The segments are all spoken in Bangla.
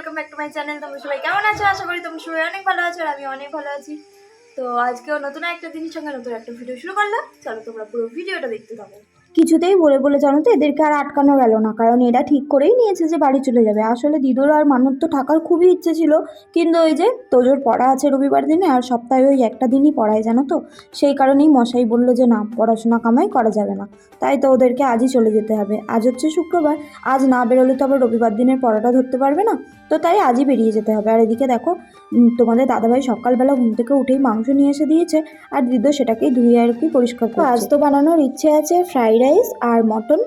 Welcome back to my channel তোমরা সবাই কেমন আছো? আশা করি তোমরা সবাই অনেক ভালো আছো আর আমি অনেক ভালো আছি। তো আজকেও নতুন একটা দিনের সঙ্গে নতুন একটা ভিডিও শুরু করলাম। চলো তোমরা পুরো ভিডিওটা দেখতে থাকো। কিছুতেই বলে বলে জানো তো, এদেরকে আর আটকানো গেল না। কারণ এরা ঠিক করেই নিয়েছে যে বাড়ি চলে যাবে। আসলে দিদুর আর মানব তো থাকার খুবই ইচ্ছে ছিল। কিন্তু ওই যে তোজোর পড়া আছে রবিবার দিনে আর সপ্তাহে ওই একটা দিনই পড়ায়, জানো তো? সেই কারণেই মশাই বলল যে, না, পড়াশোনা কামাই করা যাবে না। তাই তো ওদেরকে আজই চলে যেতে হবে। আজ হচ্ছে শুক্রবার। আজ না বেরোলে তো আবার রবিবার দিনের পড়াটা ধরতে পারবে না? তো তাই আজই বেরিয়ে যেতে হবে। আর এদিকে দেখো তোমাদের দাদাভাই সকালবেলা ঘুম থেকে উঠেই মাংস নিয়ে এসে দিয়েছে। আর দিদো সেটাকেই ধুয়ে আর কি পরিষ্কার করে আজ তো বানানোর ইচ্ছে আছে, ফ্রাইড রাইস আর মটন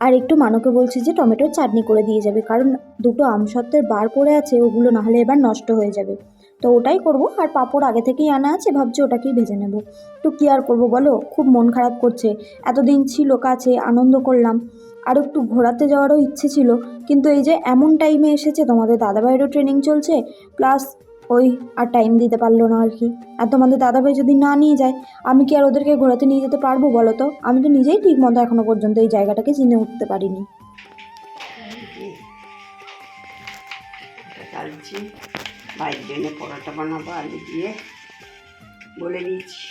আর একটু মানকে বলছি যে টমেটোর চাটনি করে দিয়ে যাবে। কারণ দুটো আমসত্ত্বের বার পড়ে আছে, ওগুলো নাহলে এবার নষ্ট হয়ে যাবে। তো ওটাই করব। আর পাঁপড় আগে থেকেই আনা আছে, ভাবছি ওটাকেই ভেজে নেব। তো কী আর করব বলো? খুব মন খারাপ করছে। এতদিন ছিল কাছে, আনন্দ করলাম। আর একটু ঘোরাতে যাওয়ারও ইচ্ছে ছিল। কিন্তু এই যে এমন টাইমে এসেছে, তোমাদের দাদাভাইয়েরও ট্রেনিং চলছে। প্লাস ওই, আর টাইম দিতে পারল না আর কি। আর তোমাদের দাদাভাই যদি না নিয়ে যায়, আমি কি আর ওদেরকে ঘোরাতে নিয়ে যেতে পারব বলো তো? আমি তো নিজেই ঠিক মতো এখনও পর্যন্ত এই জায়গাটাকে চিনে উঠতে পারিনি। চালছি জন্য পরোটা বানাবো, আলু দিয়ে। বলে দিয়েছি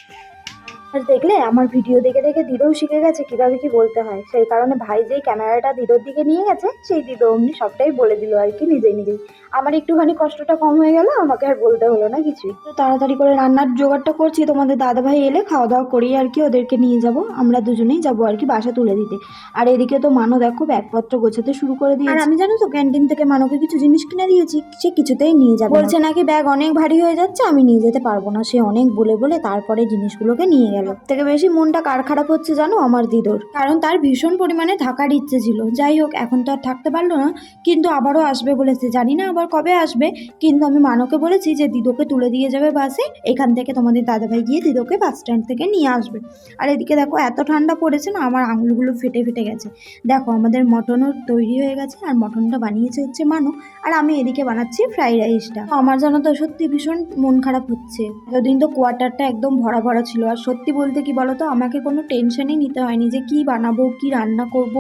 আর দেখলে আমার ভিডিও দেখে দেখে দিদও শিখে গেছে কীভাবে কি বলতে হয়। সেই কারণে ভাই যেই ক্যামেরাটা দিদোর দিকে নিয়ে গেছে সেই দিদো অমনি সবটাই বলে দিল আর কি নিজেই নিজেই। আমার একটুখানি কষ্টটা কম হয়ে গেল আমাকে আর বলতে হলো না কিছুই। তো তাড়াতাড়ি করে রান্নার জোগাড়টা করছি তোমাদের দাদাভাই এলে খাওয়া দাওয়া করেই আর কি ওদেরকে নিয়ে যাব। আমরা দুজনেই যাব আর কি বাসা তুলে দিতে। আর এদিকে তো মানো দেখো ব্যাগপত্র গোছাতে শুরু করে দিয়েছে। আর আমি জানো তো ক্যান্টিন থেকে মানোকে কিছু জিনিস কিনে দিয়েছি সে কিছুতেই নিয়ে যাবে বলছে নাকি ব্যাগ অনেক ভারী হয়ে যাচ্ছে আমি নিয়ে যেতে পারব না। সে অনেক বলে বলে তারপরে জিনিসগুলোকে নিয়ে গেল। থেকে বেশি মনটা কার খারাপ হচ্ছে জানো? আমার দিদোর। কারণ তার ভীষণ পরিমাণে থাকার ইচ্ছে ছিল। যাই হোক, এখন তো আর থাকতে পারল না, কিন্তু আবারও আসবে বলেছে। জানি না আবার কবে আসবে, কিন্তু আমি মানকে বলেছি যে দিদোকে তুলে দিয়ে যাবে বাসে। এখান থেকে তোমাদের দাদাভাই গিয়ে দিদোকে বাস স্ট্যান্ড থেকে নিয়ে আসবে। আর এদিকে দেখো, এত ঠান্ডা পড়েছে না, আমার আঙুলগুলো ফেটে ফেটে গেছে। দেখো, আমাদের মটনও তৈরি হয়ে গেছে, আর মটনটা বানিয়েছে হচ্ছে মানো। আর আমি এদিকে বানাচ্ছি ফ্রাইড রাইসটা। আমার জানো তো সত্যি ভীষণ মন খারাপ হচ্ছে। এতদিন তো কোয়ার্টারটা একদম ভরা ভরা ছিল, আর সত্যি বলতে কি বলতো? আমাকে কোনো টেনশনই নিতে হয়নি যে কি বানাবো, কি রান্না করব,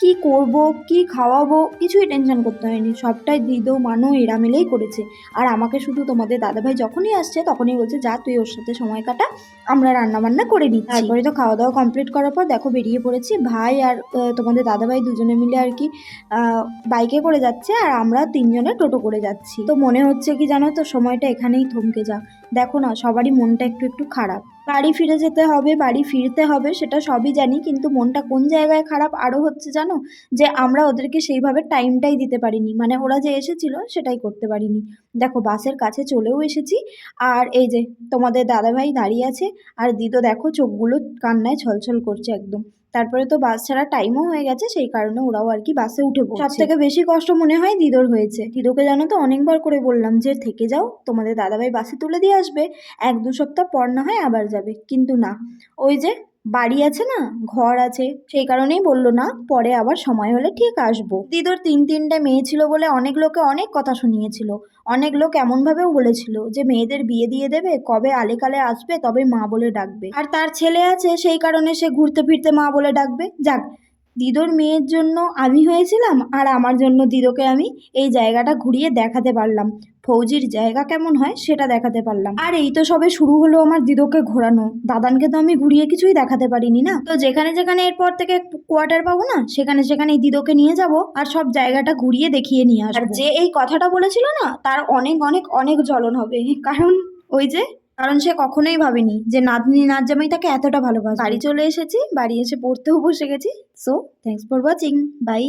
কি করব, কি খাওয়াবো, কিছুই টেনশন করতে হয়নি। সবটাই দিদো, মানো, এরা মিলেই করেছে। আর আমাকে শুধু তোমাদের দাদাভাই যখনই আসছে তখনই বলছে, যা, তুই ওর সাথে সময় কাটা, আমরা রান্না বান্না করে নিই তারপরে তো খাওয়া দাওয়া কমপ্লিট করার পর দেখো বেরিয়ে পড়েছি। ভাই আর তোমাদের দাদাভাই দুজনে মিলে আর কি বাইকে করে যাচ্ছে আর আমরা তিনজনে টোটো করে যাচ্ছি। তো মনে হচ্ছে কি জানো তো, সময়টা এখানেই থমকে যাক। দেখো না, সবারই মনটা একটু একটু খারাপ। বাড়ি ফিরে যেতে হবে, বাড়ি ফিরতে হবে, সেটা সবই জানি, কিন্তু মনটা কোন জায়গায় খারাপ আরও হচ্ছে জানো? যে আমরা ওদেরকে সেইভাবে টাইমটাই দিতে পারিনি মানে ওরা যে এসেছিল সেটাই করতে পারিনি। দেখো বাসের কাছে চলেও এসেছি, আর এই যে তোমাদের দাদাভাই দাঁড়িয়ে আছে, আর দিদো দেখো চোখগুলো কান্নায় ছলছল করছে একদম। তারপরে তো বাস ছাড়া টাইমও হয়ে গেছে সেই কারণে ওরাও আর কি বাসে উঠে পড়ছে। সব থেকে বেশি কষ্ট মনে হয় দিদোর হয়েছে। দিদোকে জানো তো অনেকবার করে বললাম যে থেকে যাও তোমাদের দাদাভাই বাসে তুলে দিয়ে আসবে এক দু সপ্তাহ পর না হয় আবার যাবে। কিন্তু না। ওই যে বাড়ি আছে না, ঘর আছে, সেই কারণেই বলল, না, পরে আবার সময় হলে ঠিক আসব। দিদোর তিন তিনটে মেয়ে ছিল বলে অনেক লোকে অনেক কথা শুনিয়েছিল। অনেক লোক এমনভাবেও বলেছিল যে, মেয়েদের বিয়ে দিয়ে দেবে, কবে আলেকালে আসবে তবে মা বলে ডাকবে। আর তার ছেলে আছে, সেই কারণে সে ঘুরতে ফিরতে মা বলে ডাকবে। যাক, দিদোর মেয়ের জন্য আমি হয়েছিলাম, আর আমার জন্য দিদোকে আমি এই জায়গাটা ঘুরিয়ে দেখাতে পারলাম। ফৌজির জায়গা কেমন হয় সেটা দেখাতে পারলাম। আর এই তো সবে শুরু হলো আমার দিদোকে ঘোরানো। দাদানকে তো আমি ঘুরিয়ে কিছুই দেখাতে পারিনি না? তো যেখানে যেখানে এরপর থেকে কোয়ার্টার পাবো না, সেখানে সেখানে এই দিদোকে নিয়ে যাব আর সব জায়গাটা ঘুরিয়ে দেখিয়ে নিয়ে আসব। আর যে এই কথাটা বলেছিল না, তার অনেক অনেক অনেক জ্বলন হবে। কারণ ওই যে, কারণ সে কখনোই ভাবেনি যে নাতনি নাচ জামাই তাকে এতটা ভালোবাসে। বাড়ি চলে এসেছি, বাড়ি এসে পড়তেও বসে গেছি। So thanks for watching bye